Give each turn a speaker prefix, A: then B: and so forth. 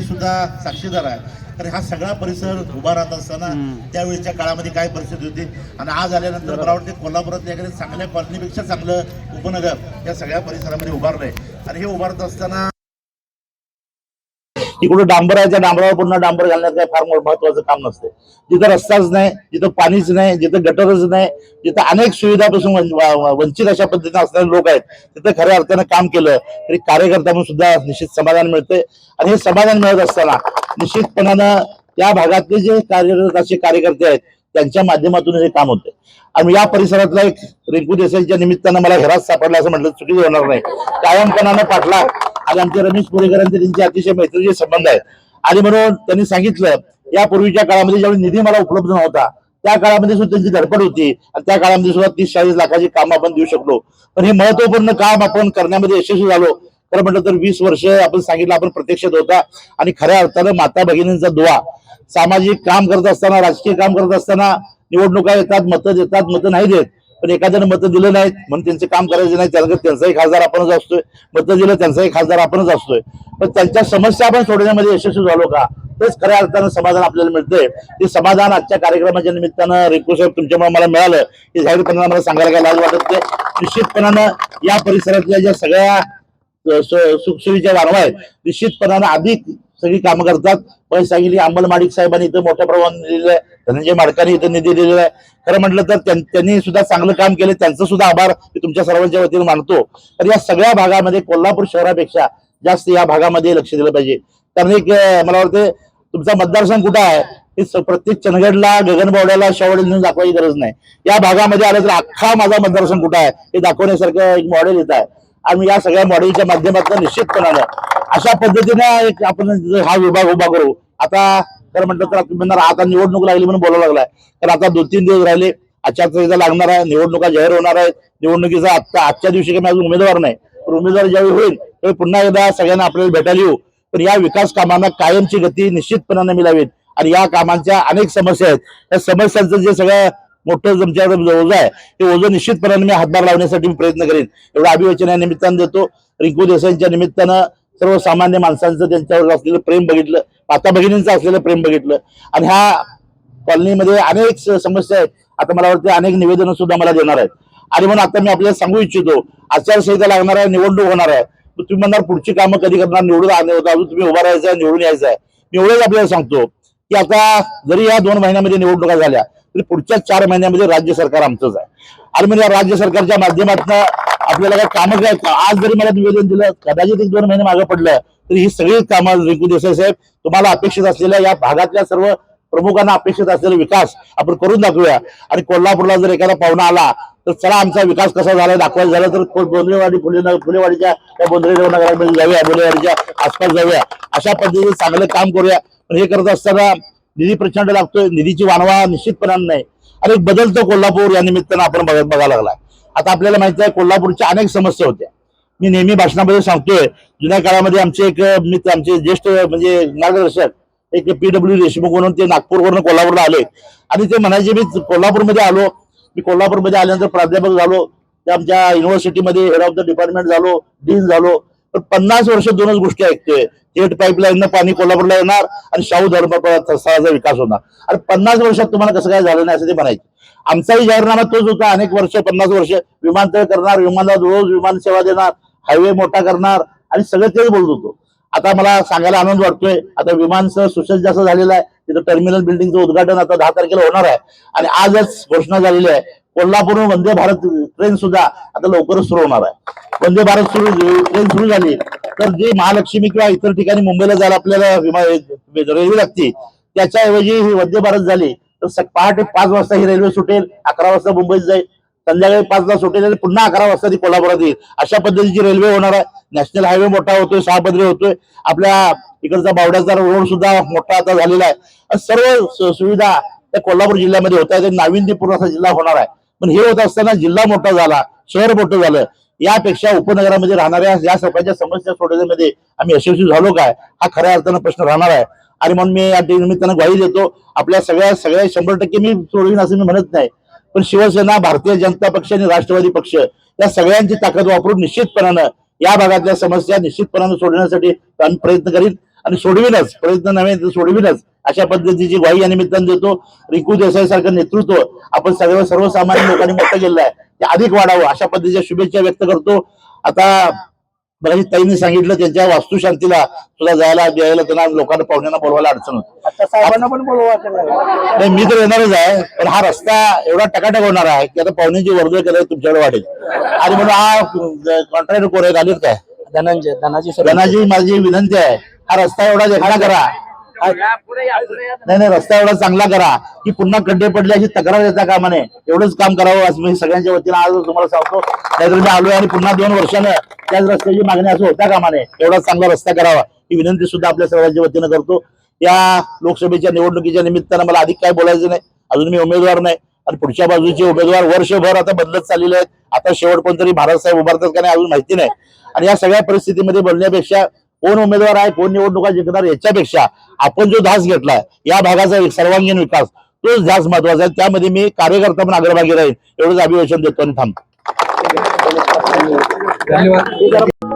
A: मी सुद्धा साक्षीदार आहे. तर हा सगळा परिसर उभा राहत असताना त्यावेळेच्या काळामध्ये काय परिस्थिती होती? आणि आज आल्यानंतर मला वाटते कोल्हापुरात एखाद्या चांगल्या कॉलनीपेक्षा चांगलं उपनगर या सगळ्या परिसरामध्ये उभारलंय. आणि हे उभारत असताना
B: इकडं डांबर आहे त्या डांबरावर पुन्हा डांबर घालण्यात काही फार महत्वाचं काम नसते. जिथं रस्ताच नाही जिथं पाणीच नाही जिथं गटरच नाही जिथं अनेक सुविधापासून वंचित अशा पद्धतीने असणारे लोक आहेत तिथं खऱ्या अर्थानं काम केलं तरी कार्यकर्ता म्हणून सुद्धा निश्चित समाधान मिळते आणि हे समाधान मिळत असताना निश्चितपणानं त्या भागातले जे कार्यरत असे कार्यकर्ते आहेत त्यांच्या माध्यमातून हे काम होते आणि या परिसरातला एक रिंकू देसाईच्या निमित्तानं मला घरात सापडला असं म्हटलं चुकीचं होणार नाही. कायमपणानं पाठला आणि आमचे रमेश पुरेकरांचे त्यांचे अतिशय मैत्रीचे संबंध आहेत. आणि म्हणून त्यांनी सांगितलं या पूर्वीच्या काळामध्ये ज्यावेळी निधी मला उपलब्ध नव्हता त्या काळामध्ये सुद्धा त्यांची धडपड होती आणि त्या काळामध्ये सुद्धा तीस चाळीस लाखाची काम आपण देऊ शकलो. पण हे महत्त्वपूर्ण काम आपण करण्यामध्ये यशस्वी झालो. खरं म्हटलं तर वीस वर्ष आपण सांगितलं आपण प्रत्यक्षात होता आणि खऱ्या अर्थानं माता भगिनींचा दुवा. सामाजिक काम करत असताना राजकीय काम करत असताना निवडणुका येतात मतं देतात मतं नाही देत. पण एखाद्यानं मतं दिलं नाहीत म्हणून त्यांचे काम करायचे नाही त्याला त्यांचाही खासदार आपणच असतोय. मतं दिलं त्यांचाही खासदार आपणच असतोय. पण त्यांच्या समस्या आपण सोडवण्यामध्ये यशस्वी झालो का? तेच खऱ्या अर्थानं समाधान आपल्याला मिळतंय. ते समाधान आजच्या कार्यक्रमाच्या निमित्तानं रिंकू साहेब तुमच्यामुळे मला मिळालं. हे जाहीरपणानं मला सांगायला काय लाज वाटत नाही. निश्चितपणानं या परिसरातल्या ज्या सगळ्या सुखसुविधा वाढवा आहेत निश्चितपणानं अधिक सगळी कामं करतात. पण सांगितली अंमल माडिक साहेबांनी इथं मोठ्या प्रमाणात दिलेलं आहे. धनंजय माडकांनी इथं निधी दिलेला आहे. खरं म्हटलं तर त्यांनी सुद्धा चांगलं काम केलं. त्यांचं सुद्धा आभार मी तुमच्या सर्वांच्या वतीने मानतो. तर या सगळ्या भागामध्ये कोल्हापूर शहरापेक्षा जास्त या भागामध्ये लक्ष दिलं पाहिजे. कारण एक मला वाटतं तुमचा मतदारसंघ कुठं आहे? हे प्रत्येक चंदगडला गगनबावड्याला शेवडे नेऊन दाखवायची गरज नाही. या भागामध्ये आलं तर अख्खा माझा मतदारसंघ कुठं आहे? हे दाखवण्यासारखं एक मॉडेल येत आहे. आणि या सगळ्या मॉडेलच्या माध्यमातून निश्चितपणानं अशा पद्धतीने एक आपण हा विभाग उभा करू. आता खरं म्हटलं तर म्हणणार आता निवडणूक लागली म्हणून बोलावं लागलाय. तर आता दोन तीन दिवस राहिले आचारसंहिता लागणार आहे निवडणुका जाहीर होणार आहेत. निवडणुकीचा आत्ता आजच्या दिवशी काही अजून उमेदवार नाही. तर उमेदवार ज्यावेळी होईल त्यावेळी पुन्हा एकदा सगळ्यांना आपल्याला भेटायला येऊ. पण या विकास कामांना कायमची गती निश्चितपणाने मिळावी. आणि या कामांच्या अनेक समस्या आहेत. या समस्यांचं जे सगळं मोठं तुमच्याकडे ओझं आहे ते ओझं निश्चितपणाने मी हातभार लावण्यासाठी मी प्रयत्न करेन. एवढं अभिवचना निमित्तानं देतो. रिंकू देसाईंच्या निमित्तानं सर्वसामान्य माणसांचं त्यांच्यावर असलेलं प्रेम बघितलं माता भगिनींचं असलेलं प्रेम बघितलं. आणि ह्या कॉलनीमध्ये अनेक समस्या आहेत. आता मला वाटतं अनेक निवेदनं सुद्धा मला देणार आहेत. आणि म्हणून आता मी आपल्याला सांगू इच्छितो आचारसंहिता लागणार आहे निवडणूक होणार आहे. तर तुम्ही म्हणणार पुढची कामं कधी करणार निवडून आले अजून तुम्ही उभा राहायचं आहे निवडून यायचं आहे. मी एवढंच आपल्याला सांगतो की आता जरी या दोन महिन्यामध्ये निवडणुका झाल्या तरी पुढच्या चार महिन्यामध्ये राज्य सरकार आमचंच आहे. आणि म्हणजे या राज्य सरकारच्या माध्यमातून आपल्याला काय कामं काय आज जरी मला निवेदन दिलं कदाचित एक दोन महिने मागे पडलं तरी ही सगळी कामं रिंकू देसाई साहेब तुम्हाला अपेक्षित असलेल्या या भागातल्या सर्व प्रमुखांना अपेक्षित असलेला विकास आपण करून दाखवूया. आणि कोल्हापूरला जर एखादा पाहुणा आला तर चला आमचा विकास कसा झाला दाखवायचा झाला तर को- बोंद्रेवाडी फुले फुलेवाडीच्या त्या बोंद्रे नगरामध्ये जाऊया बोलेवाडीच्या आसपास जाऊया. अशा पद्धतीने चांगलं काम करूया. पण हे करत असताना निधी प्रचंड लागतोय निधीची वानवा निश्चितपणाने नाही. आणि बदलतो कोल्हापूर या निमित्तानं आपण बघायला लागलाय. आता आपल्याला माहिती आहे कोल्हापूरच्या अनेक समस्या होत्या. मी नेहमी भाषणामध्ये सांगतोय जुन्या काळामध्ये आमचे एक मित्र आमचे ज्येष्ठ म्हणजे मार्गदर्शक एक पीडब्ल्यू देशमुख म्हणून ते नागपूरवरून कोल्हापूरला आले. आणि ते म्हणायचे मी कोल्हापूरमध्ये आलो. मी कोल्हापूरमध्ये आल्यानंतर प्राध्यापक झालो. ते आमच्या युनिव्हर्सिटीमध्ये हेड ऑफ द डिपार्टमेंट झालो डीन झालो. तर पन्नास वर्ष दोनच गोष्टी ऐकतोय. थेट पाईपलाईन पाणी कोल्हापूरला येणार आणि शाहू धर्म स्थळाचा विकास होणार. आणि पन्नास वर्षात तुम्हाला कसं काय झालं नाही असं ते म्हणायचे. आमचाही जाहीरनामा तोच होता. अनेक वर्ष पन्नास वर्ष विमानतळ करणार विमानात रोज विमान सेवा देणार हायवे मोठा करणार आणि सगळं तेच बोलत होतो. आता मला सांगायला आनंद वाटतोय. आता विमानसह सुसज्ज असं झालेलं आहे. तिथं टर्मिनल बिल्डिंगचं उद्घाटन आता दहा तारखेला होणार आहे. आणि आजच घोषणा झालेली आहे. कोल्हापूर वंदे भारत ट्रेन सुद्धा आता लवकरच सुरू होणार आहे. वंदे भारत सुरू ट्रेन सुरू झाली. तर जे महालक्ष्मी किंवा इतर ठिकाणी मुंबईला जायला आपल्याला विमा रेल्वे लागते त्याच्याऐवजी ही वंदे भारत झाली. तर स- पहाटे पाच वाजता ही रेल्वे सुटेल अकरा वाजता मुंबईत जाईल. संध्याकाळी पाचला सुटेल आणि पुन्हा अकरा वाजता ती कोल्हापुरात येईल. अशा पद्धतीची रेल्वे होणार आहे. नॅशनल हायवे मोठा होतोय सहापदरी होतोय. आपल्या इकडचा बावड्याचा रोड सुद्धा मोठा आता झालेला आहे. सर्व सुविधा त्या कोल्हापूर जिल्ह्यामध्ये होत आहेत नाविन्यपूर्ण असा जिल्हा होणार आहे. पण हे होत असताना जिल्हा मोठा झाला शहर मोठं झालं यापेक्षा उपनगरामध्ये राहणाऱ्या या सर्वांच्या समस्या सोडवण्यामध्ये आम्ही यशस्वी झालो काय? हा खऱ्या अर्थानं प्रश्न राहणार आहे. आणि म्हणून मी या निमित्तानं ग्वाही देतो. आपल्या सगळ्या सगळ्या शंभर टक्के मी सोडवीन असं मी म्हणत नाही. पण शिवसेना भारतीय जनता पक्ष आणि राष्ट्रवादी पक्ष या सगळ्यांची ताकद वापरून निश्चितपणानं या भागातल्या समस्या निश्चितपणानं सोडण्यासाठी आम्ही प्रयत्न करीन. आणि सोडविनच प्रयत्न नव्हे तर सोडविनच. अशा पद्धतीची ग्वाही या निमित्तानं देतो. रिंकू देसाई सारखं नेतृत्व आपण सगळं सर्वसामान्य लोकांनी मोठं केलं आहे. ते अधिक वाढावं अशा पद्धतीच्या शुभेच्छा व्यक्त करतो. आता बघा ताईंनी सांगितलं त्यांच्या वास्तुशांतीला सुद्धा जायला द्यायला त्यांना लोकांना पाहुण्यांना बोलवायला अडचण होती.
C: आता साहेबांना पण बोलवा त्याला.
B: नाही मी तर येणारच आहे पण हा रस्ता एवढा टकाटक होणार आहे की आता पाहुण्यांची वर्दळ केलं तुमच्याकडे वाढेल. आणि म्हणून हा कॉन्ट्रॅक्टर कोण आहेत आलेत काय?
C: धनंजय धनाजी
B: धनाजी माझी विनंती आहे हा रस्ता एवढा देखणा करा. नाही नाही रस्ता एवढा चांगला करा की पुन्हा खड्डे पडले अशी तक्रार येता कामा नये. एवढंच काम करावं असं मी सगळ्यांच्या वतीनं आज तुम्हाला सांगतो. नाहीतर मी आलोय आणि पुन्हा दोन वर्षानं त्याच रस्त्याची मागणी असं होता कामा नये. एवढा चांगला रस्ता करावा. ही विनंती सुद्धा आपल्या सर्वांच्या वतीनं करतो. या लोकसभेच्या निवडणुकीच्या निमित्तानं मला अधिक काय बोलायचं नाही. अजून मी उमेदवार नाही. आणि पुढच्या बाजूचे उमेदवार वर्षभर आता बदलत चाललेले आहेत. आता शेवट कोणतरी भारत साहेब उभारतात का नाही अजून माहिती नाही. आणि या सगळ्या परिस्थितीमध्ये बोलण्यापेक्षा कोण उमेदवार आहे कोण निवडणुका जिंकणार याच्यापेक्षा आपण जो ध्यास घेतलाय या भागाचा एक सर्वांगीण विकास तोच ध्यास महत्त्वाचा आहे. त्यामध्ये मी कार्यकर्ता पण अग्रभागी राहील एवढंच अभिवेशन देतो आणि थांबतो.
C: धन्यवाद.